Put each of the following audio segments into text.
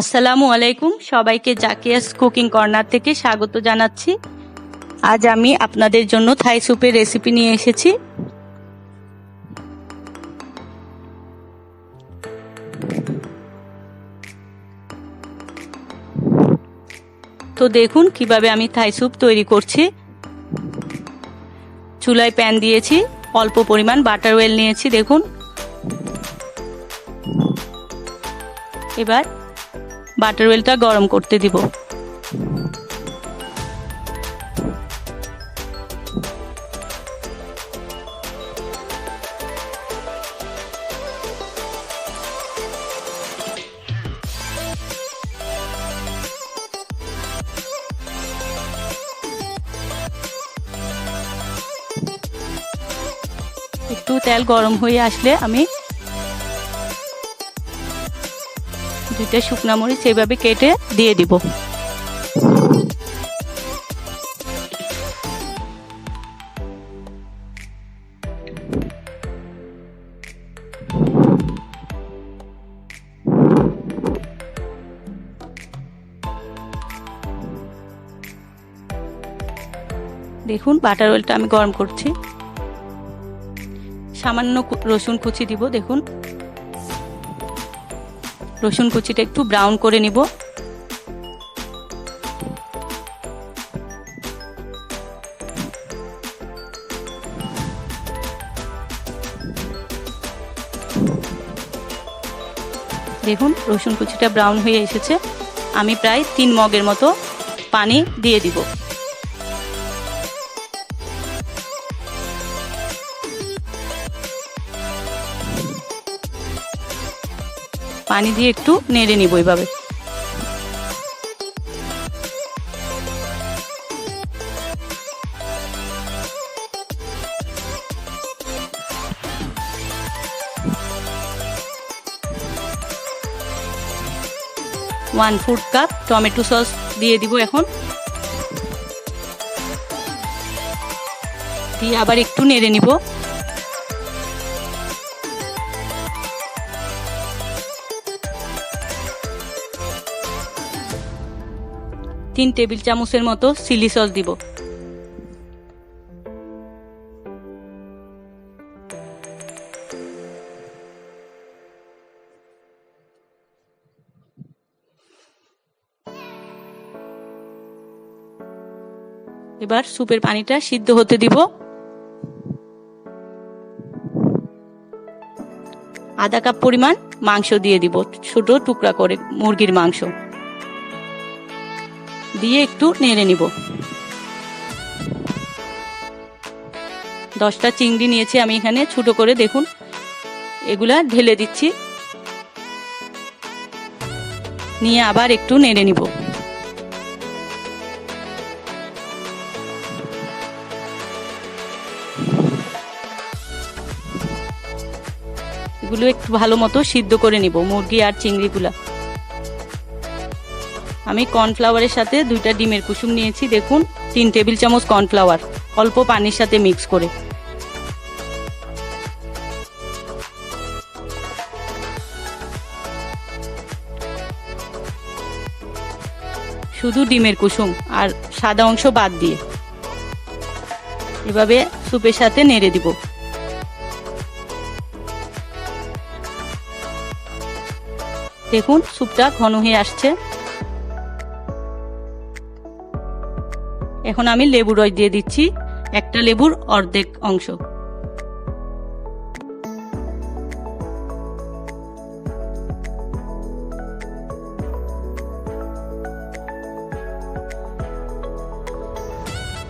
আসসালামু আলাইকুম। সবাইকে জাকিয়াস কুকিং কর্নার থেকে স্বাগত জানাচ্ছি। আজ আমি আপনাদের জন্য থাই স্যুপের রেসিপি নিয়ে এসেছি। তো দেখুন কীভাবে আমি থাই স্যুপ তৈরি করছি। চুলায় প্যান দিয়েছি, অল্প পরিমাণ বাটার ওয়েল নিয়েছি, দেখুন। এবার বাটার ওয়েলটা গরম করতে দিব। একটু তেল গরম হয়ে আসলে আমি দুইটা শুকনা মরিচ এইভাবে কেটে দিয়ে দিব। দেখুন বাটার অয়েলটা আমি গরম করছি। সামান্য রসুন কুচি দিব, দেখুন। রসুন কুচিটা একটু ব্রাউন করে নিব। দেখুন, রসুন কুচিটা ব্রাউন হয়ে এসেছে। আমি প্রায় তিন মগের মতো পানি দিয়ে দিব। পানি দিয়ে একটু নেড়ে নিব এইভাবে one food cup tomato sauce দিয়ে দিব এখন। দিয়ে আবার একটু নেড়ে নিব। তিন টেবিল চামচের মতো চিলি সস দিব। এবার স্যুপের পানিটা সিদ্ধ হতে দিব। আধা কাপ পরিমাণ মাংস দিয়ে দিব, ছোট টুকরা করে মুরগির মাংস। দিয়ে একটু নেড়ে নিব। দশটা চিংড়ি নিয়েছি আমি এখানে, ছোট করে দেখুন। এগুলা ঢেলে দিচ্ছি। নিয়ে আবার একটু নেড়ে নিব। এগুলো একটু ভালো মতো সিদ্ধ করে নিব, মুরগি আর চিংড়িগুলা। আমি কর্নফ্লাওয়ারের সাথে দুইটা ডিমের কুসুম নিয়েছি, দেখুন। তিন টেবিল চামচ কর্নফ্লাওয়ার অল্প পানির সাথে মিক্স করে। শুধু ডিমের কুসুম আর সাদা অংশ বাদ দিয়ে। এভাবে স্যুপের সাথে নেড়ে দিব। দেখুন স্যুপটা ঘন হয়ে আসছে। এখন আমি লেবু রস দিয়ে দিচ্ছি। একটা লেবুর অর্ধেক অংশ।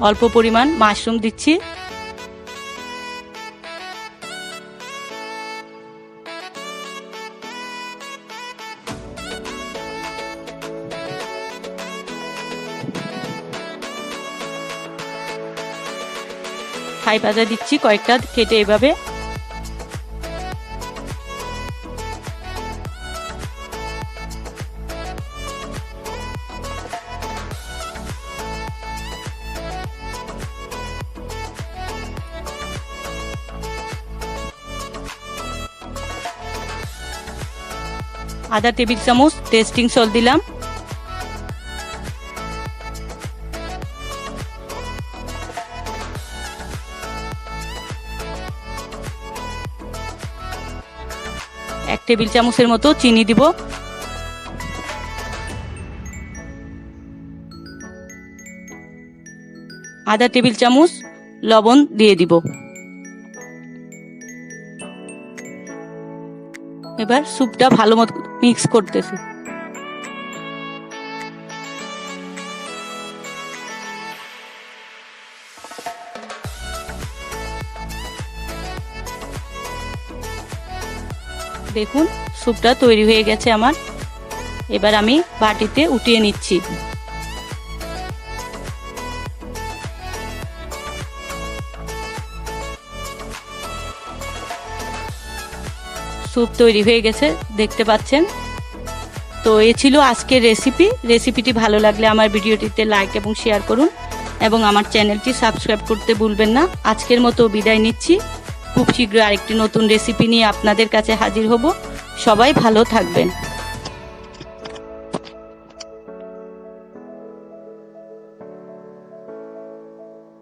অল্প পরিমাণ মাশরুম দিচ্ছি। থাই ভাজা দিচ্ছি কয়েকটা কেটে এভাবে। আধা টেবিল চামচ টেস্টিং সল দিলাম। টেবিল চামচের মতো চিনি দিব। আধা টেবিল চামচ লবণ দিয়ে দিব। এবার স্যুপটা ভালো মতো মিক্স করতেছি। দেখুন, স্যুপটা তৈরি হয়ে গেছে আমার। এবার আমি বাটিতে উঠিয়ে নিচ্ছি। স্যুপ তৈরি হয়ে গেছে, দেখতে পাচ্ছেন? তো এ ছিল আজকের রেসিপি। রেসিপিটি ভালো লাগলে আমার ভিডিওটিতে লাইক এবং শেয়ার করুন এবং আমার চ্যানেলটি সাবস্ক্রাইব করতে ভুলবেন না। আজকের মতো বিদায় নিচ্ছি। খুব শীঘ্র আরেকটি নতুন রেসিপি নিয়ে আপনাদের কাছে হাজির হব। সবাই ভালো থাকবেন।